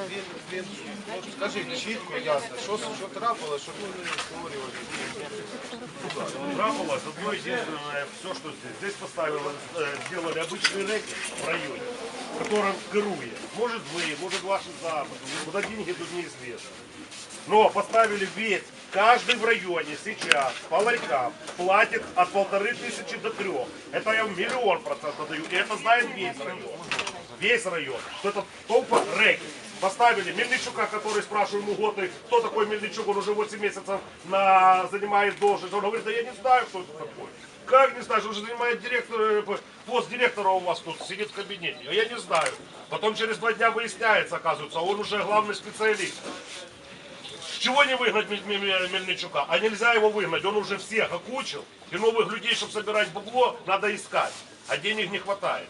Він, він, ну, скажіть чітко, ясно, що, що трапилося, щоб ви не створювали. Трапилось одно единственное, все, что здесь. Здесь поставили, э, сделали обычный рэкет в районе, которым керует. Может вы, может ваши запады, куда деньги тут неизвестно. Но поставили весь, каждый в районе сейчас по ларькам платит от полторы тысячи до трех. Это я вам миллион процентов даю, и это знает весь район. Весь район. Что это тупо рэкет. Поставили Мельничука, который год, и кто такой Мельничук, он уже 8 месяцев на, занимает должность. Он говорит, да я не знаю, кто это такой. Как не знаешь, он же занимает директор, э, пост директора у вас тут, сидит в кабинете. А я не знаю. Потом через два дня выясняется, оказывается, он уже главный специалист. С чего не выгнать Мель- Мель- Мельничука? А нельзя его выгнать, он уже всех окучил. И новых людей, чтобы собирать бабло, надо искать. А денег не хватает.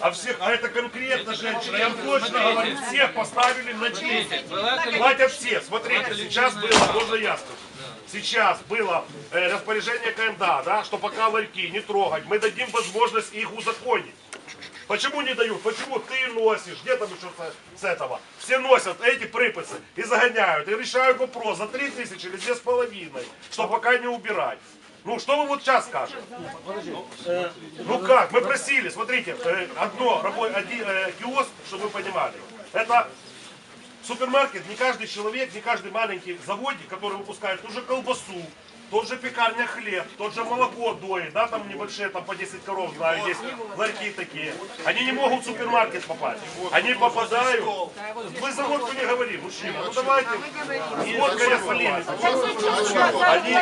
А всех, а это конкретно женщина, я вам точно говорю, всех поставили на 10. Платят все. Смотрите, сейчас было, можно я скажу? Сейчас было э, распоряжение КМДА, да, что пока ларьки не трогать, мы дадим возможность их узаконить. Почему не дают? Почему ты носишь? Где там еще с, с этого? Все носят эти приписи и загоняют, и решают вопрос за 3 тысячи или 2,5, что пока не убирать. Ну, что вы вот сейчас скажете? Ну как, мы просили, смотрите, э, одно, рабо- один э, киоск, чтобы вы понимали, это супермаркет, не каждый человек, не каждый маленький заводик, который выпускает ту же колбасу, тот же пекарня хлеб, тот же молоко доит, да, там небольшие, там по 10 коров, знаю, есть ларьки такие. Они не могут в супермаркет попасть. Они попадают. Вы за водку не говори, мужчина. Ну давайте. Водка я согласен. Они,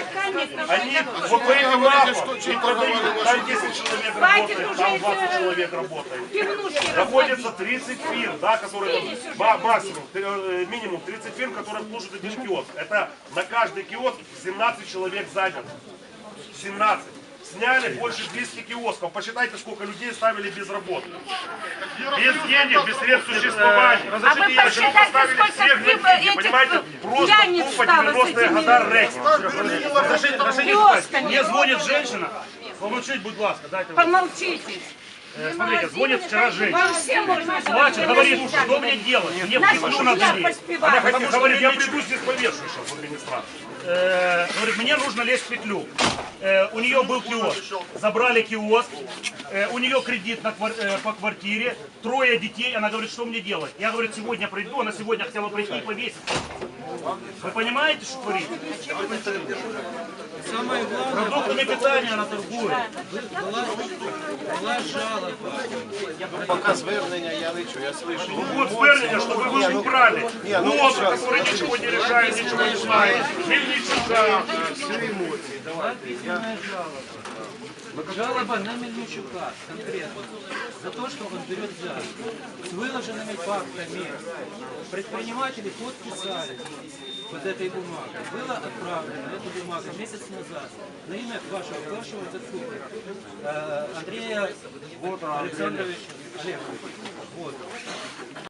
они вот по этим лавкам и продают. Там 10 человек работает, там 20 человек работает. Находится 30 фирм, да, которые ма- максимум, э, минимум 30 фирм, которые служат один киоск. Это на каждый киоск 17 человек занято. 17. Сняли больше 200 киосков. Посчитайте, сколько людей ставили без работы. Без денег, без средств существования. А вы посчитайте, поставили сколько всех вы деньги? этих Понимаете, просто пьяниц тупо стало с 90-е этими года. Разрешите, разрешите Киосками. мне звонит женщина, помолчить, будь ласка, дайте. Помолчите. Э, Смотрите, звонит вчера женщина. Плачет, говорит, что мне делать? Мне машина друзья надо. Она что говорит, я приду здесь повешу сейчас в администрацию. Э, говорит, мне нужно лезть в петлю. Э, у нее был киоск, забрали киоск, у нее кредит на по квартире, трое детей, она говорит, что мне делать? Я говорю, сегодня приду, она сегодня хотела прийти и повесить. Вы понимаете, что творит? Продуктами питания она торгует. Пока звернення я лечу, я слышу. Вот звернення, чтобы вы ну, убрали не, ну, Бога, сейчас. который ничего не решает, ничего не знает, Мельничука. Жалоба на Мельничука конкретно за то, что он берет взятку с выложенными фактами. Предприниматели подписали под этой бумагой. Было отправлено эту бумагу месяц назад на имя вашего старшего заступника э, Андрея Александровича Олеговича. Вот.